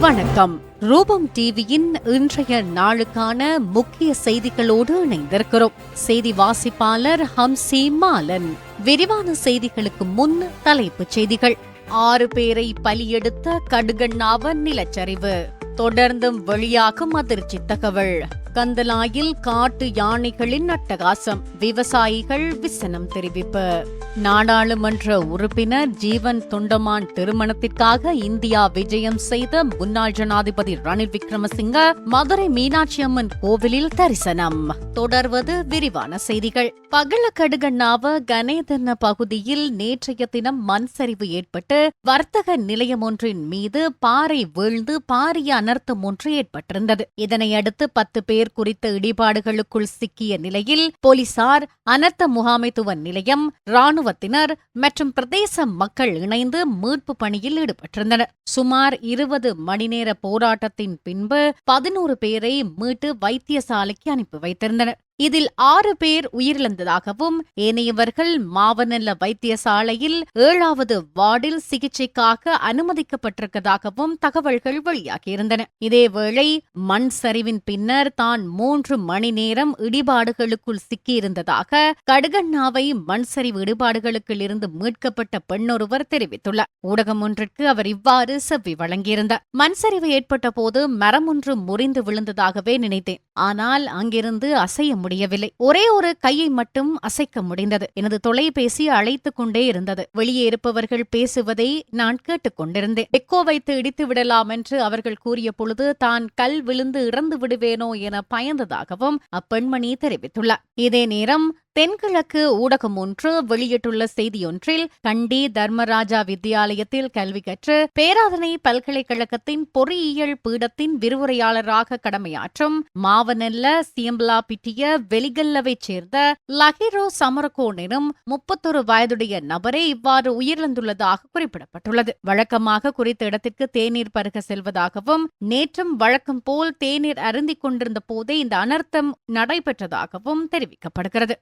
வணக்கம். ரூபம் டிவியின் இன்றைய நாளுக்கான முக்கிய செய்திகளோடு இணைந்திருக்கிறோம். செய்தி வாசிப்பாளர் ஹம்சி மாலன். விரிவான செய்திகளுக்கு முன் தலைப்புச் செய்திகள். ஆறு பேரை பலியெடுத்த கடுகண்ணாவ நிலச்சரிவு. தொடர்ந்தும் வெளியாகும் அதிர்ச்சி தகவல். கந்தலாயில் காட்டு யானைகளின் அட்டகாசம். விவசாயிகள் விசனம் தெரிவிப்பு. நாடாளுமன்ற உறுப்பினர் ஜீவன் தொண்டமான் திருமணத்திற்காக இந்தியா விஜயம் செய்த முன்னாள் ஜனாதிபதி ரணில் விக்ரமசிங்க மதுரை மீனாட்சி அம்மன் கோவிலில் தரிசனம். தொடர்வது விரிவான செய்திகள். பகலக்கடுகண்ணாவ கணேதன பகுதியில் நேற்றைய தினம் மண் சரிவு ஏற்பட்டு வர்த்தக நிலையம் ஒன்றின் மீது பாறை வீழ்ந்து பாரிய அனர்த்தம் ஒன்று ஏற்பட்டிருந்தது. இதனையடுத்து பத்து பேர் குறித்த இடிபாடுகளுக்குள் சிக்கிய நிலையில் போலீசார் அனர்த்த முகாமைத்துவ நிலையம் ராணுவத்தினர் மற்றும் பிரதேச மக்கள் இணைந்து மீட்பு பணியில் ஈடுபட்டிருந்தனர். சுமார் இருபது மணி நேர போராட்டத்தின் பின்பு பதினோரு பேரை மீட்டு வைத்தியசாலைக்கு அனுப்பி வைத்திருந்தனர். இதில் ஆறு பேர் உயிரிழந்ததாகவும் ஏனையவர்கள் மாவனல்ல வைத்தியசாலையில் ஏழாவது வார்டில் சிகிச்சைக்காக அனுமதிக்கப்பட்டிருப்பதாகவும் தகவல்கள் வெளியாகியிருந்தன. இதேவேளை மண் சரிவின் பின்னர் தான் மூன்று மணி நேரம் இடிபாடுகளுக்குள் சிக்கியிருந்ததாக கடுகண்ணாவை மண் சரிவு இடிபாடுகளுக்குள் இருந்து மீட்கப்பட்ட பெண்ணொருவர் தெரிவித்துள்ளார். ஊடகம் ஒன்றிற்கு அவர் இவ்வாறு செவ்வி வழங்கியிருந்தார். மண் சரிவு ஏற்பட்ட போது மரம் ஒன்று முறிந்து விழுந்ததாகவே நினைத்தேன். ஆனால் அங்கிருந்து அசைய முடியும் முடியவில்லை. ஒரே ஒரு கையை மட்டும் அசைக்க முடிந்தது. எனது தொலைபேசி அழைத்துக் கொண்டே இருந்தது. வெளியே இருப்பவர்கள் பேசுவதை நான் கேட்டுக்கொண்டிருந்தேன் எக்கோ வைத்து இடித்து விடலாம் என்று அவர்கள் கூறிய பொழுது தான் கல் விழுந்து இறந்து விடுவேனோ என பயந்ததாகவும் அப்பெண்மணி தெரிவித்துள்ளார். இதே நேரம் தென்கிழக்கு ஊடகம் ஒன்று வெளியிட்டுள்ள செய்தியொன்றில் கண்டி தர்மராஜா வித்தியாலயத்தில் கல்வி கற்று பேராதனை பல்கலைக்கழகத்தின் பொறியியல் பீடத்தின் விரிவுரையாளராக கடமையாற்றும் மாவனல்ல சியம்பலா பிட்டிய வெளிகல்லவைச் சேர்ந்த லஹிரோ சமரகோன் எனும் முப்பத்தொரு வயதுடைய நபரே இவ்வாறு உயிரிழந்துள்ளதாக குறிப்பிடப்பட்டுள்ளது. வழக்கமாக குறித்த இடத்திற்கு தேநீர் பருக செல்வதாகவும் நேற்றும் வழக்கம் போல் தேநீர் அருந்திக் கொண்டிருந்த போதே இந்த அனர்த்தம் நடைபெற்றதாகவும் தெரிவிக்கப்படுகிறது.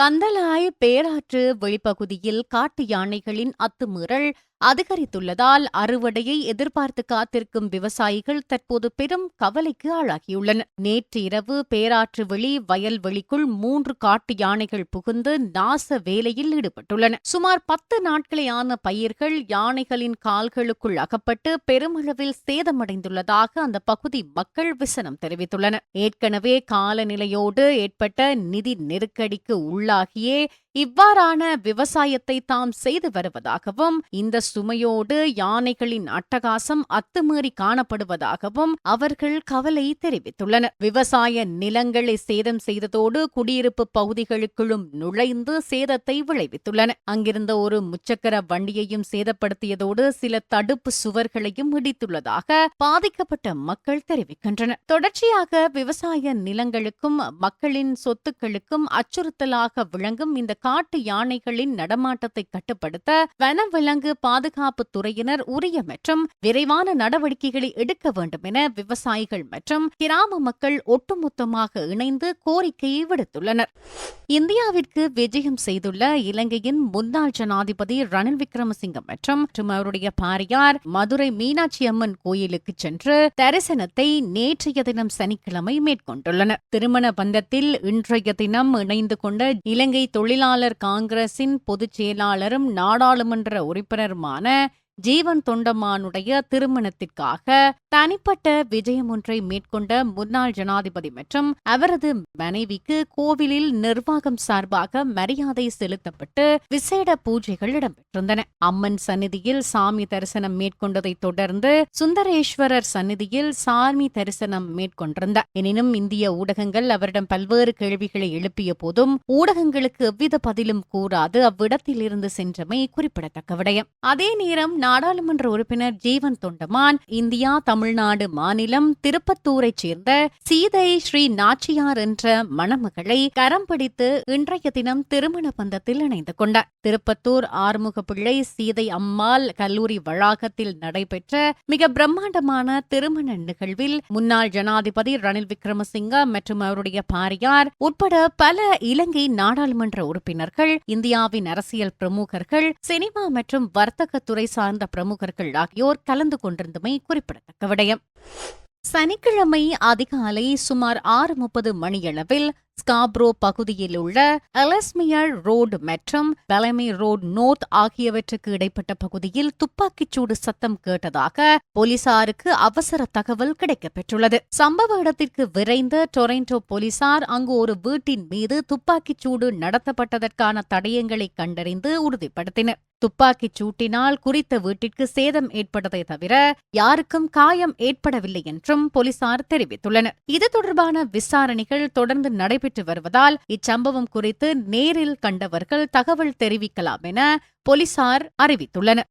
கந்தலாய் பேராற்று வெளிப்பகுதியில் காட்டு யானைகளின் அத்துமீறல் அதிகரித்துள்ளதால் அறுவடையை எதிர்பார்த்து காத்திருக்கும் விவசாயிகள் தற்போது பெரும் கவலைக்கு ஆளாகியுள்ளனர். நேற்று இரவு பேராற்று வெளி வயல்வெளிக்குள் மூன்று காட்டு யானைகள் புகுந்து நாச வேலையில் ஈடுபட்டுள்ளன. சுமார் பத்து நாட்களையான பயிர்கள் யானைகளின் கால்களுக்குள் அகப்பட்டு பெருமளவில் சேதமடைந்துள்ளதாக அந்த பகுதி மக்கள் விசனம் தெரிவித்துள்ளனர். ஏற்கனவே காலநிலையோடு ஏற்பட்ட நிதி நெருக்கடிக்கு உள்ளாகியே இவ்வாறான விவசாயத்தை தாம் செய்து வருவதாகவும் இந்த சுமையோடு யானைகளின் அட்டகாசம் அத்துமீறி காணப்படுவதாகவும் அவர்கள் கவலை தெரிவித்துள்ளனர். விவசாய நிலங்களை சேதம் செய்ததோடு குடியிருப்பு பகுதிகளுக்குள்ளும் நுழைந்து சேதத்தை விளைவித்துள்ளன அங்கிருந்த ஒரு முச்சக்கர வண்டியையும் சேதப்படுத்தியதோடு சில தடுப்பு சுவர்களையும் இடித்துள்ளதாக பாதிக்கப்பட்ட மக்கள் தெரிவிக்கின்றனர். தொடர்ச்சியாக விவசாய நிலங்களுக்கும் மக்களின் சொத்துக்களுக்கும் அச்சுறுத்தலாக விளங்கும் இந்த காட்டு யானைகளின் நடமாட்டத்தை கட்டுப்படுத்த வனவிலங்கு பாதுகாப்பு துறையினர் உரிய மற்றும் விரைவான நடவடிக்கைகளை எடுக்க வேண்டும் என விவசாயிகள் மற்றும் கிராம மக்கள் ஒட்டுமொத்தமாக இணைந்து கோரிக்கையை விடுத்துள்ளனர். இந்தியாவிற்கு விஜயம் செய்துள்ள இலங்கையின் முன்னாள் ஜனாதிபதி ரணில் விக்ரமசிங்க மற்றும் அவருடைய பாரியார் மதுரை மீனாட்சி அம்மன் கோயிலுக்கு சென்று தரிசனத்தை நேற்றைய தினம் சனிக்கிழமை மேற்கொண்டுள்ளனர். திருமண பந்தத்தில் இன்றைய தினம் இணைந்து கொண்ட இலங்கை தொழிலாளர் காங்கிரசின் பொதுச் செயலாளரும் நாடாளுமன்ற உறுப்பினருமான ஜீவன் தொண்டமானுடைய திருமணத்திற்காக தனிப்பட்ட விஜயம் ஒன்றை மேற்கொண்ட முன்னாள் ஜனாதிபதி மற்றும் அவரது மனைவிக்கு கோவிலில் நிர்வாகம் சார்பாக மரியாதை செலுத்தப்பட்டு விசேட பூஜைகள் இடம்பெற்றிருந்தன. அம்மன் சந்நிதியில் சாமி தரிசனம் மேற்கொண்டதைத் தொடர்ந்து சுந்தரேஸ்வரர் சந்நிதியில் சாமி தரிசனம் மேற்கொண்டிருந்தார். எனினும் இந்திய ஊடகங்கள் அவரிடம் பல்வேறு கேள்விகளை எழுப்பிய போதும் ஊடகங்களுக்கு எவ்வித பதிலும் கூறாது அவ்விடத்தில் இருந்து சென்றமை குறிப்பிடத்தக்க விடயம். அதே நேரம் நாடாளுமன்ற உறுப்பினர் ஜீவன் தொண்டமான் இந்தியா தமிழ்நாடு மாநிலம் திருப்பத்தூரைச் சேர்ந்த சீதை ஸ்ரீ நாச்சியார் என்ற மணமகளை கரம் பிடித்து இன்றைய தினம் திருமண பந்தத்தில் இணைந்து கொண்டார். திருப்பத்தூர் ஆறுமுக பிள்ளை சீதை அம்மாள் கல்லூரி வளாகத்தில் நடைபெற்ற மிக பிரம்மாண்டமான திருமண நிகழ்வில் முன்னாள் ஜனாதிபதி ரணில் விக்ரமசிங்க மற்றும் அவருடைய பாரியார் உட்பட பல இலங்கை நாடாளுமன்ற உறுப்பினர்கள் இந்தியாவின் அரசியல் பிரமுகர்கள் சினிமா மற்றும் வர்த்தகத்துறை சார்ந்த சார்ந்த பிரமுகர்கள் ஆகியோர் கலந்து கொண்டிருந்தமை குறிப்பிடத்தக்க விடயம். சனிக்கிழமை அதிகாலை சுமார் ஆறு முப்பது மணியளவில் ஸ்காப்ரோ பகுதியில் உள்ள அலஸ்மியர் ரோடு மற்றும் பலமே ரோடு நோர்த் ஆகியவற்றுக்கு இடைப்பட்ட பகுதியில் துப்பாக்கிச்சூடு சத்தம் கேட்டதாக போலீசாருக்கு அவசர தகவல் கிடைக்கப்பெற்றுள்ளது. சம்பவ இடத்திற்கு விரைந்த டொரண்டோ போலீசார் அங்கு ஒரு வீட்டின் மீது துப்பாக்கிச்சூடு நடத்தப்பட்டதற்கான தடயங்களை கண்டறிந்து உறுதிப்படுத்தினர். துப்பாக்கிச் சூட்டினால் குறித்த வீட்டிற்கு சேதம் ஏற்பட்டதை தவிர யாருக்கும் காயம் ஏற்படவில்லை என்றும் போலீசார் தெரிவித்துள்ளனர். இது தொடர்பான விசாரணைகள் தொடர்ந்து நடைபெற்று வருவதால் இச்சம்பவம் குறித்து நேரில் கண்டவர்கள் தகவல் தெரிவிக்கலாம் என போலீசார் அறிவித்துள்ளனர்.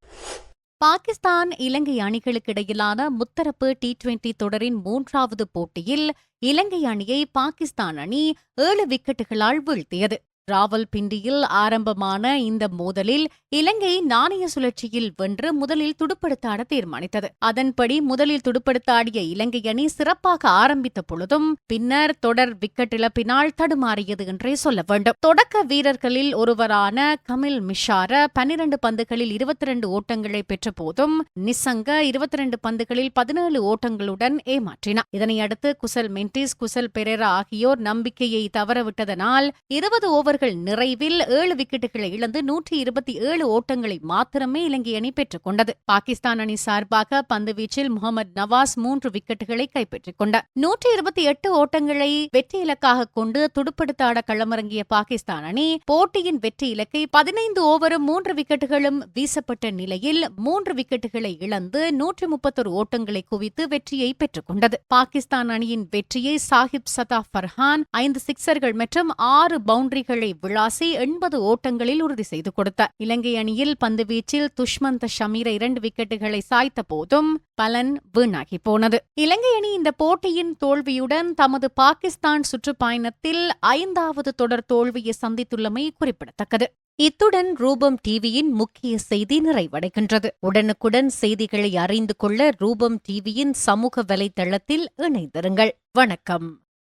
பாகிஸ்தான் இலங்கை அணிகளுக்கிடையிலான முத்தரப்பு டி டுவெண்டி தொடரின் மூன்றாவது போட்டியில் இலங்கை அணியை பாகிஸ்தான் அணி ஏழு விக்கெட்டுகளால் வீழ்த்தியது. ராவல்பிண்டியில் ஆரம்பமான இந்த மோதலில் இலங்கை நாணய சுழற்சியில் வென்று முதலில் துடுப்படுத்தாட தீர்மானித்தது. அதன்படி முதலில் துடுப்படுத்தாடிய இலங்கை அணி சிறப்பாக ஆரம்பித்த பொழுதும் பின்னர் தொடர் விக்கெட் இழப்பினால் தடுமாறியது என்றே சொல்ல வேண்டும். தொடக்க வீரர்களில் ஒருவரான கமில் மிஷார பன்னிரண்டு பந்துகளில் இருபத்தி ரெண்டு ஓட்டங்களை பெற்ற போதும் நிசங்க இருபத்தி ரெண்டு பந்துகளில் பதினேழு ஓட்டங்களுடன் ஏமாற்றினார். இதனையடுத்து குசல் மென்டிஸ் குசல் பெரேரா ஆகியோர் நம்பிக்கையை தவறவிட்டதனால் இருபது ஓவர் ஓவர்கள் நிறைவில் ஏழு விக்கெட்டுகளை இழந்து நூற்றி இருபத்தி ஏழு ஓட்டங்களை மாத்திரமே இலங்கை அணி பெற்றுக் கொண்டது. பாகிஸ்தான் அணி சார்பாக பந்து வீச்சில் முகமது நவாஸ் மூன்று விக்கெட்டுகளை கைப்பற்றிக் கொண்டார். நூற்றி இருபத்தி எட்டு ஓட்டங்களை வெற்றி இலக்காக கொண்டு துடுப்படுத்தாட களமிறங்கிய பாகிஸ்தான் அணி போட்டியின் வெற்றி இலக்கை பதினைந்து ஓவரும் மூன்று விக்கெட்டுகளும் வீசப்பட்ட நிலையில் மூன்று விக்கெட்டுகளை இழந்து நூற்றி முப்பத்தொரு ஓட்டங்களை குவித்து வெற்றியை பெற்றுக் கொண்டது. பாகிஸ்தான் அணியின் வெற்றியை சாஹிப் சதா ஃபர்ஹான் ஐந்து சிக்சர்கள் மற்றும் ஆறு பவுண்டரிகள் விளாசி எண்பது ஓட்டங்களில் உறுதி செய்து கொடுத்தார். இலங்கை அணியில் பந்துவீச்சில் துஷ்மந்த ஷமீர இரண்டு விக்கெட்டுகளை சாய்த்த போதும் பலன் வீணாகி போனது. இலங்கை அணி இந்த போட்டியின் தோல்வியுடன் தமது பாகிஸ்தான் சுற்றுப்பயணத்தில் ஐந்தாவது தொடர் தோல்வியை சந்தித்துள்ளமை குறிப்பிடத்தக்கது. இத்துடன் ரூபம் டிவியின் முக்கிய செய்தி நிறைவடைகின்றது. உடனுக்குடன் செய்திகளை அறிந்து கொள்ள ரூபம் டிவியின் சமூக வலைதளத்தில் இணைந்திருங்கள். வணக்கம்.